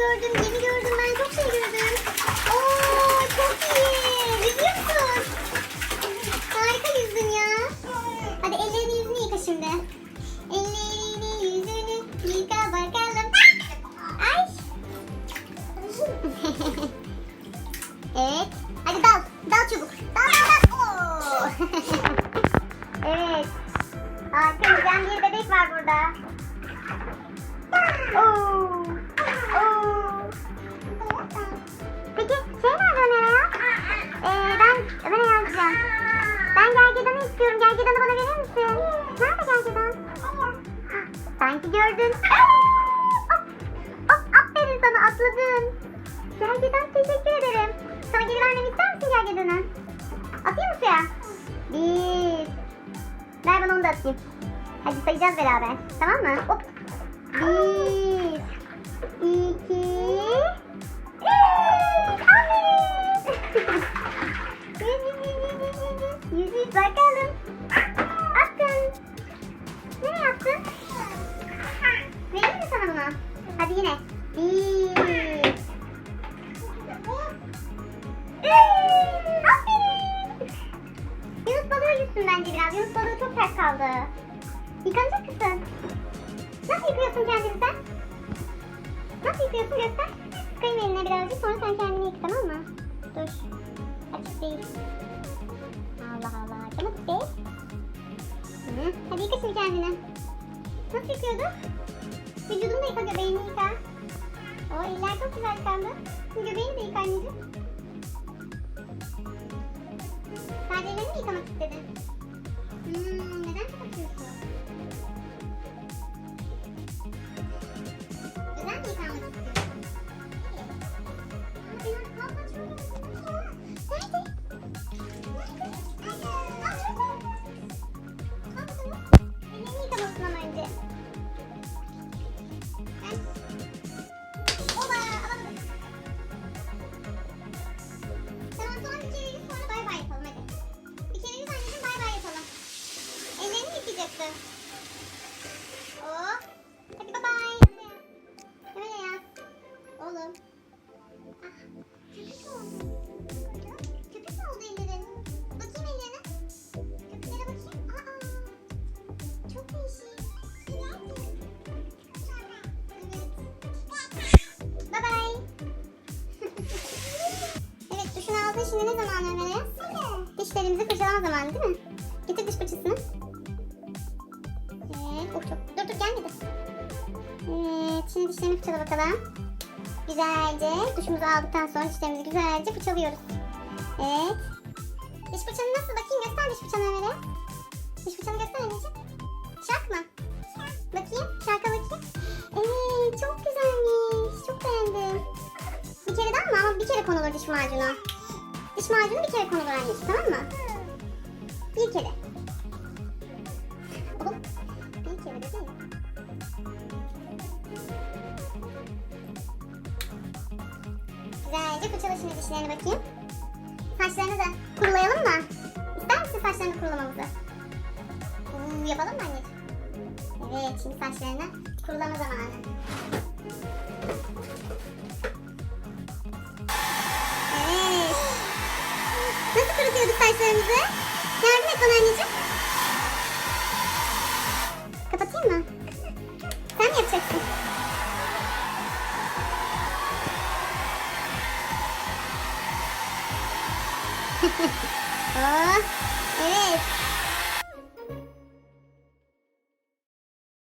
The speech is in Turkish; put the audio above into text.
Gördüm, gemi gördüm. Ben çok şey gördüm. Oo çok iyi. Yüzüyor musun? Harika yüzdün ya. Hadi ellerini yüzünü yıka şimdi. Ellerini yüzünü yıka bakalım. Ay. evet. Hadi dal. Dal çabuk. Dal dal dal. Evet. Harika yüzen bir bebek var burada. Oo. Sanki gördün. Hop, hop, aferin sana atladın. Gergedan teşekkür ederim. Sana geri vermemi ister misin gergedanı? Atayım mı suya? Bir. Ver bana onu da atayım. Hadi sayacağız beraber. Tamam mı? Hop. Bir. iki, üç. Aferin. Yüz, yüz, yüz, yüz, yüz, yüz, yüz. Yüz, bakalım. Hadi yine. Bir. Aferin. Yunus balığı yüzsün bence biraz. Yunus balığı çok ters kaldı. Yıkanacak mısın? Nasıl yıkıyorsun kendini sen? Nasıl yıkıyorsun göster. Sıkayım eline birazcık sonra sen kendini yık tamam mı? Dur. Açık değil. Allah Allah. Çabuk. Hı. Hadi yıka şimdi kendini. Nasıl yıkıyorduk? Vücudunu da yıka göbeğini yıka. O eller çok güzel yıkandı. Göbeğini de yıka anneciğim. Sadece ellerini yıkamak istedin? Bye. evet duşunu aldın şimdi ne zaman Ömer'e? Dişlerimizi fırçalama zamanı değil mi? Getir diş fırçasını. Evet. Oh çok. Dur dur gelmedi. Evet. Şimdi dişlerini fırçala bakalım. Güzelce duşumuzu aldıktan sonra dişlerimizi güzelce fırçalıyoruz. Evet. Diş fırçanı nasıl bakayım? Göster diş fırçanı Ömer'e. Diş fırçanı göster anneciğim. Şark mı? Bakayım. Şarka bakayım. Evet. Çok güzelmiş. Çok beğendim. Bir kere daha mı? Ama bir kere konulur diş macunu. Diş macunu bir kere konulur anneciğim tamam mı? Bir kere. Güzelce fırçala şimdi dişlerine bakayım. Saçlarını da kurulayalım mı? İster misin saçlarını kurulamamızı? Hmm, yapalım mı anneciğim? Evet şimdi saçlarını kurulama zamanı. Evet. Nasıl kurutuyorduk saçlarımızı? Yardım et bana anneciğim. Kapatayım mı? Sen mi yapacaksın? oh, evet.